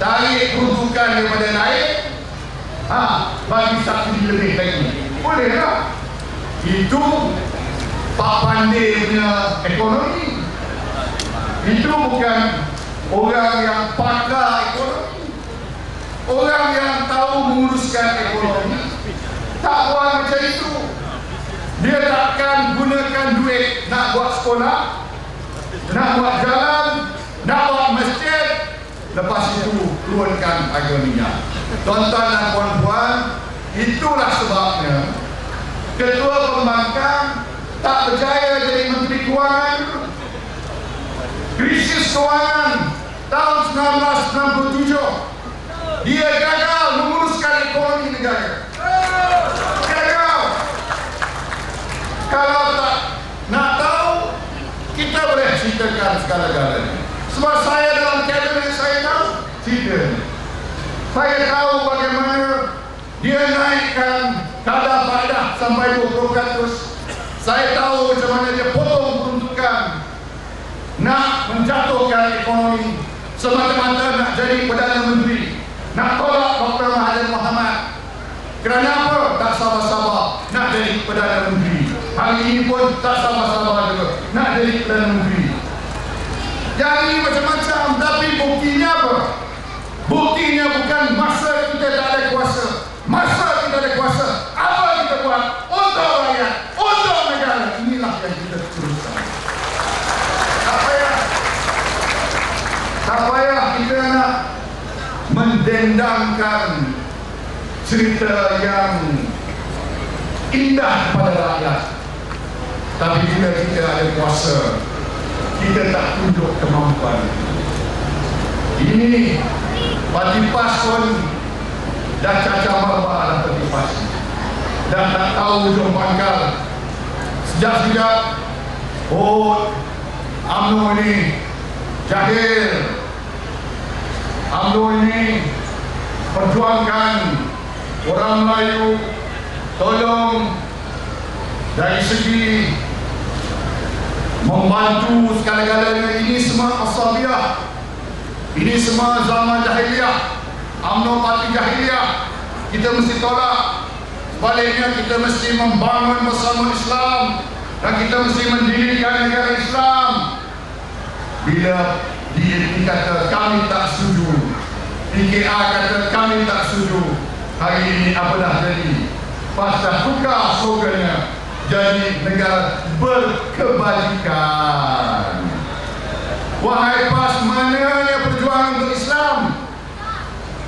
tarik peruntukan daripada naik ha, bagi subsidi lebih lagi. Boleh tak? Itu Pak Pandai punya ekonomi. Itu bukan orang yang pakar ekonomi. Orang yang tahu menguruskan ekonomi. Tak buat macam itu. Dia takkan gunakan duit nak buat sekolah nak buat jalan nak buat masjid. Lepas itu turunkan harga minyak tuan-tuan dan puan-puan itulah sebabnya ketua pembangkang tak berjaya jadi menteri kewangan. Krisis kewangan tahun 1997 dia gagal menguruskan ekonomi negara. Kalau tak nak tahu kita boleh ceritakan segala-galanya sebab saya cerita saya tahu bagaimana dia naikkan kadar faedah sampai 20% saya tahu macam mana dia potong peruntukan nak menjatuhkan ekonomi semata-mata nak jadi Perdana Menteri nak tolak Dr. Mahathir Mohamad kerana apa? tak sabar-sabar nak jadi Perdana Menteri hari ini pun tak sabar-sabar juga nak jadi Perdana Menteri yang ini macam-macam tapi buktinya apa? Buktinya bukan masa kita tak ada kuasa masa kita ada kuasa apa kita buat untuk rakyat untuk negara inilah yang kita teruskan. Tak payah. Tak payah kita nak mendendangkan cerita yang indah kepada rakyat. Tapi bila kita ada kuasa kita tak tunjuk kemampuan. Ini Parti PAS pun dah cacar marbah dah Parti PAS dan tak tahu ujung pangkal sejak-sejak oh UMNO ini jahil. UMNO ini perjuangkan orang Melayu tolong dari segi membantu segala-galanya. Ini semua asabiah ini semua zaman jahiliah. UMNO parti jahiliah. Kita mesti tolak. Sebaliknya kita mesti membangun bersama Islam. Dan kita mesti mendirikan negara Islam. Bila dia kata kami tak setuju. PKA kata kami tak setuju. Hari ini apa dah jadi? Pasal tukar slogannya jadi negara berkebajikan wahai PAS mana yang perjuangan untuk Islam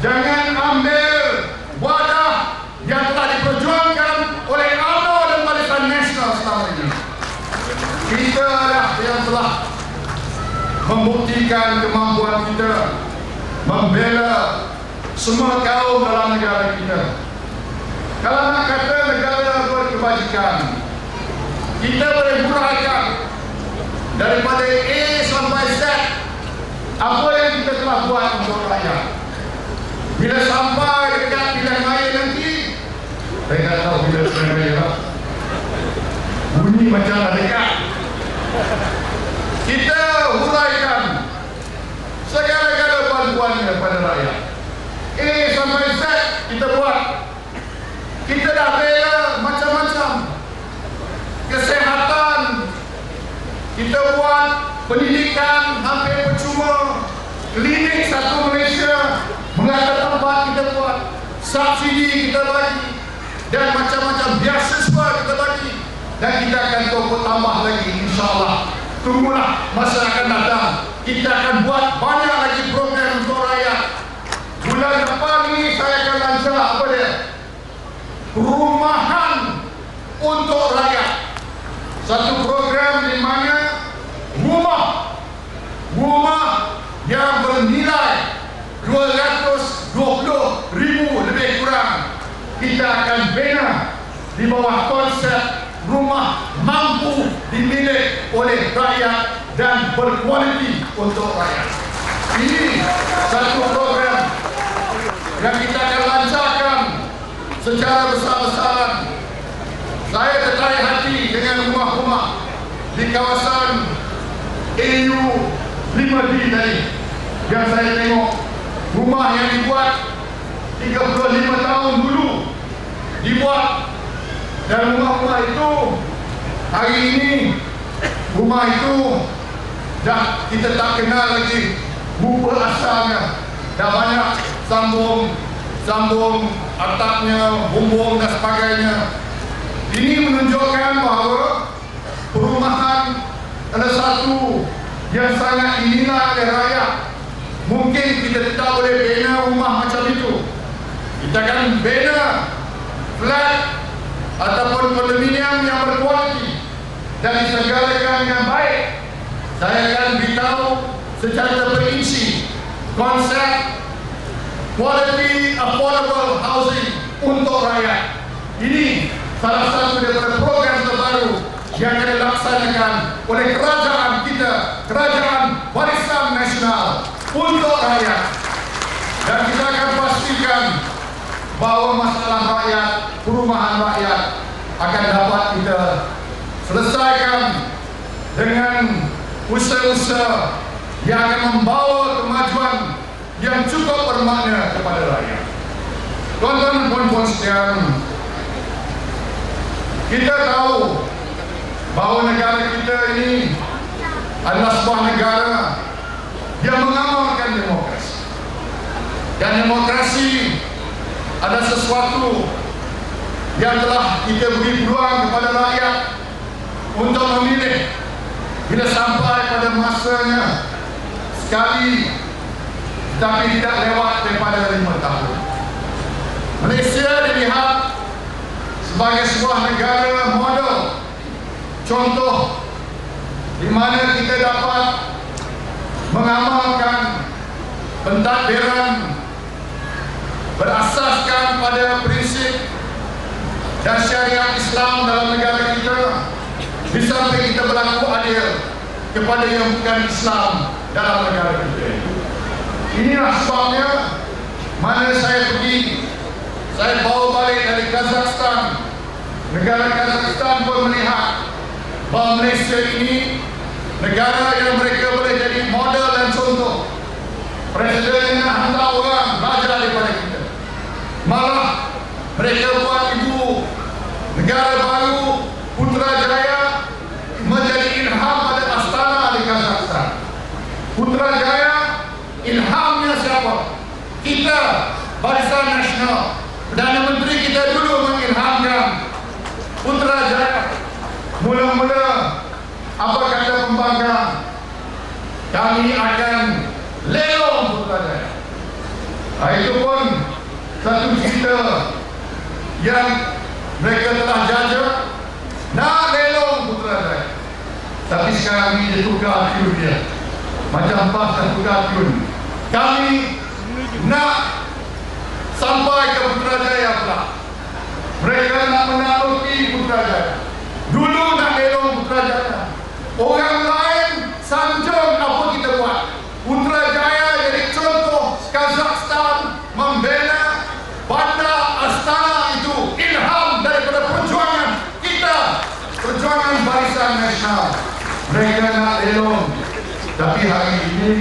jangan ambil wadah yang telah diperjuangkan oleh UMNO dan Barisan Nasional selama ini kita lah yang telah membuktikan kemampuan kita membela semua kaum dalam negara kita. Kalau nak kata negara berkebajikan, kita boleh huraikan daripada A apa yang kita telah buat untuk rakyat. Bila sampai dekat pilihan raya nanti, saya tak tahu bila pilihan raya lah. Bunyi macam dah dekat. Kita huraikan segala-gala bantuan kepada rakyat. A sampai Z kita buat. Kita dah bela macam-macam. Kesehatan kita buat pendidikan hampir percuma. Klinik satu Malaysia mengada tempat kita buat. Subsidi kita bagi. Dan macam-macam beasiswa kita bagi. Dan kita akan toko tambah lagi insyaAllah. Tunggulah masa akan datang. Kita akan buat banyak lagi program untuk rakyat. Bulan depan ini saya akan lancar apa dia? Rumahan untuk rakyat satu program di mana rumah rumah yang bernilai 220 ribu lebih kurang kita akan bina di bawah konsep rumah mampu dimiliki rakyat dan berkualiti untuk rakyat. Ini satu program yang kita akan lancarkan secara besar-besaran. Saya tertarik hati dengan rumah-rumah di kawasan AU 5D tadi yang saya tengok rumah yang dibuat 35 tahun dulu dibuat dan rumah-rumah itu hari ini rumah itu dah kita tak kenal lagi. Rupa asalnya. Dah banyak sambung sambung atapnya bumbung dan sebagainya. Ini menunjukkan bahawa perumahan adalah satu yang sangat diminat oleh rakyat mungkin kita tak boleh bina rumah macam itu. Kita akan bina flat ataupun kondominium yang berkualiti dan disegalakan dengan baik saya akan beritahu secara terperinci konsep quality affordable housing untuk rakyat. Ini salah satu daripada program terbaru yang akan dilaksanakan oleh kerajaan kita, kerajaan warisan nasional untuk rakyat. Dan kita akan pastikan bahawa masalah rakyat, perumahan rakyat akan dapat kita selesaikan dengan usaha-usaha yang akan membawa kemajuan yang cukup bermakna kepada rakyat. Tuan-tuan dan puan-puan sekalian, kita tahu bahawa negara kita ini adalah sebuah negara yang mengamalkan demokrasi. Dan demokrasi adalah sesuatu yang telah kita beri peluang kepada rakyat untuk memilih. Bila sampai pada masanya sekali tapi tidak lewat daripada lima tahun. Malaysia dilihat sebagai sebuah negara model contoh di mana kita dapat mengamalkan pentadbiran berasaskan pada prinsip dan syariat Islam dalam negara kita di samping kita berlaku adil kepada yang bukan Islam dalam negara kita inilah sebabnya mana saya pergi saya bawa balik dari Kazakhstan. Negara Kazakhstan pun melihat bahawa Malaysia ini negara yang mereka boleh jadi model dan contoh. Presiden yang hantar orang belajar daripada kita. Malah mereka buat ibu negara baru Putrajaya menjadi ilham pada Astana di Kazakhstan. Putrajaya ilhamnya siapa? Kita Nasional. Perdana Menteri kita dulu mengilhamkan Putrajaya. Mula-mula apa kata pembangkang? Kami akan lelong Putrajaya. Nah, itu pun satu cerita yang mereka telah jajah nak lelong Putrajaya. Tapi sekarang ini dia tukar tune dia. Macam pas dan tukar tune. Kami nak sampai ke Putrajaya pula. Mereka nak menaruhi Putrajaya. Dulu nak lelong Putrajaya. Orang lain sanjung apa kita buat. Putrajaya jadi contoh Kazakhstan membela bandar Astana itu ilham daripada perjuangan kita perjuangan barisan nasional mereka nak elong tapi hari ini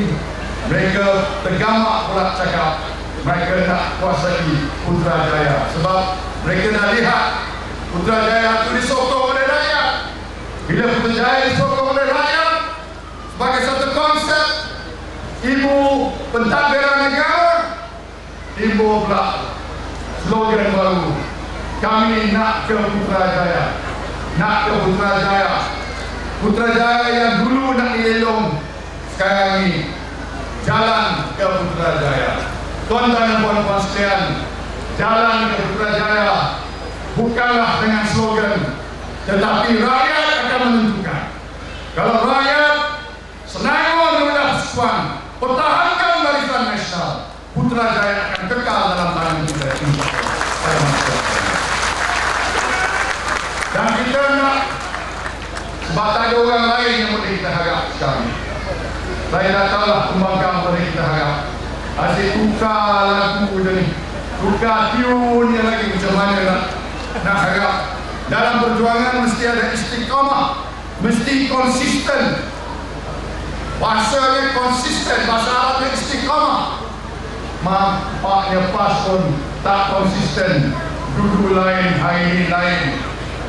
mereka tergamak pula cakap mereka nak kuasai Putrajaya. Sebab mereka dah lihat Putrajaya itu disokong oleh rakyat. Bila Putrajaya disokong oleh rakyat sebagai satu konsep ibu pentadbiran negara timbul pula slogan baru kami nak ke Putrajaya nak ke Putrajaya. Putrajaya yang dulu nak dilelong sekarang ini jalan ke Putrajaya tuan-tuan dan puan-puan sekalian jalan ke Putrajaya bukanlah dengan slogan tetapi rakyat akan menentukan kalau rakyat senangon dengan persekutuan pertahankan barisan nasional Putrajaya akan kekal dalam tangan kita. Dan kita nak sebab tak ada orang lain yang boleh kita harap sekarang. Saya dah tahu lah pembangkang boleh kita harap. Asyik tukar lagu je ni. Tukar tune yang lagi macam mana nak, nak harap. Dalam perjuangan mesti ada istiqamah. Mesti konsisten. Bahasanya konsisten. Bahasa Arabnya istiqamah. Mampaknya PAS pun tak konsisten Dulu lain, hari ini lain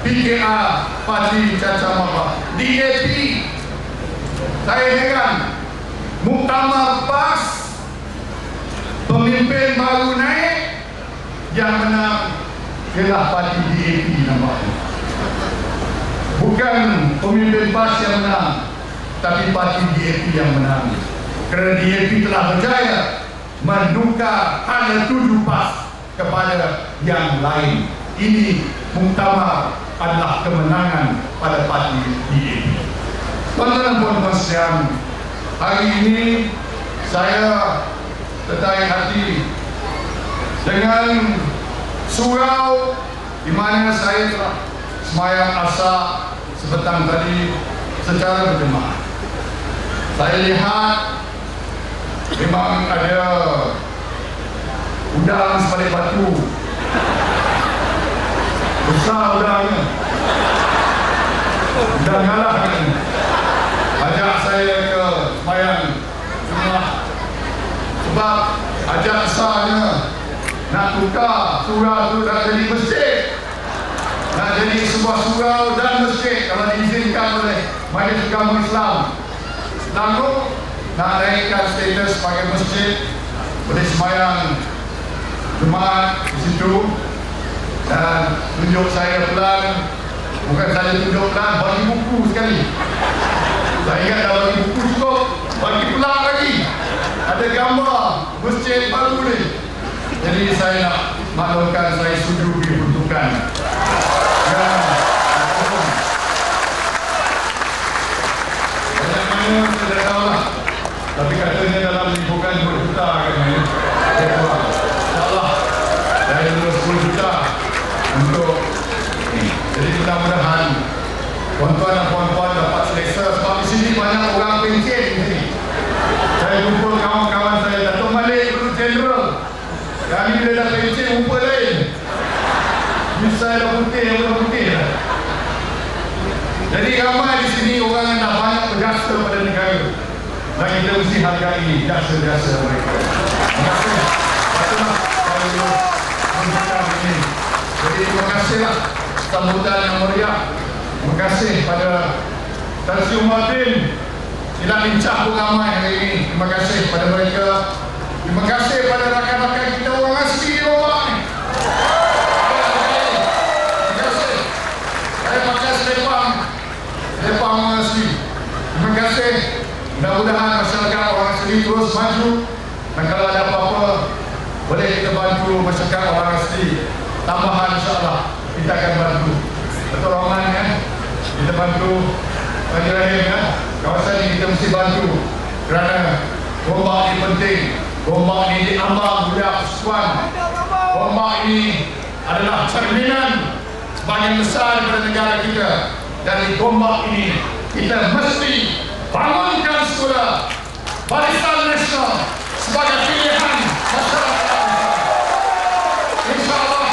PKR, Parti Caca Maba DAP Saya heran Muktamar Pemimpin baru naik Yang menang Ialah Parti DAP nampaknya Bukan pemimpin PAS yang menang Tapi Parti DAP yang menang. Kerana DAP telah berjaya Menukar hanya tujuh PAS Kepada yang lain. Ini muktamar adalah kemenangan pada parti DAP Tuan-tuan dan puan-puan sekalian Hari ini saya tertarik hati dengan surau di mana saya telah semayang asa sepetang tadi secara berjemaah. Saya lihat memang ada udang sebalik batu. Besar udangnya. Udang ngalah kan. Ajak saya ke semayang rumah sebab ajak besarnya nak tukar surau tu nak jadi masjid. Nak jadi sebuah surau dan masjid kalau diizinkan oleh Majlis Agama Islam. Lalu nak naikkan status sebagai masjid boleh semayang jemaat di situ. Dan tunjuk saya pelan. Bukan saja tunjuk pelan bagi buku sekali. Saya ingat bagi buku cukup bagi pelan lagi. Ada gambar masjid baru ni. Jadi saya nak maklumkan saya setuju tahu lah. Tapi katanya dalam lingkungan 2 juta saya keluar insyaAllah saya terus 10 juta untuk ni. Jadi mudah-mudahan tuan-tuan dan puan-puan dapat selesa. Sebab di sini banyak orang pencen di sini. Saya jumpa Datuk Jeneral kami bila dah pencen rupa lain. Bisa dah putih yang dah putih dah. Jadi ramai di sini orang yang dah banyak berjasa pada negara. Dan kita mesti hargai jasa-jasa mereka. Jadi terima kasihlah sambutan yang meriah terima kasih pada Tan Sri Martin tidak lincah pun ramai hari ini. Terima kasih pada mereka terima kasih pada rakan-rakan kita orang asli di Lombok ni. Terima kasih. Saya pakai selepang. Selepang orang asli. Terima kasih. Mudah-mudahan masyarakat orang asli terus maju. Dan kalau ada apa-apa boleh kita bantu masyarakat orang asli. Tambahan insyaAllah kita akan bantu. Betul Rahman ya kita bantu Haji Rahim ya kawasan ini kita mesti bantu kerana gombak ini penting gombak ini diambang oleh persekutuan gombak ini adalah cerminan sebagian besar daripada negara kita. Dan di gombak ini kita mesti bangunkan sekolah barisan nasional sebagai pilihan masyarakat. InsyaAllah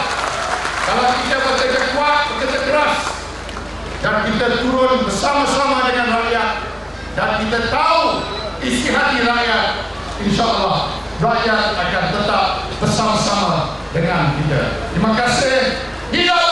kalau kita bekerja kuat, bekerja keras dan kita turun bersama-sama dengan rakyat dan kita tahu isi hati rakyat InsyaAllah rakyat akan tetap bersama-sama dengan kita. Terima kasih. Hidup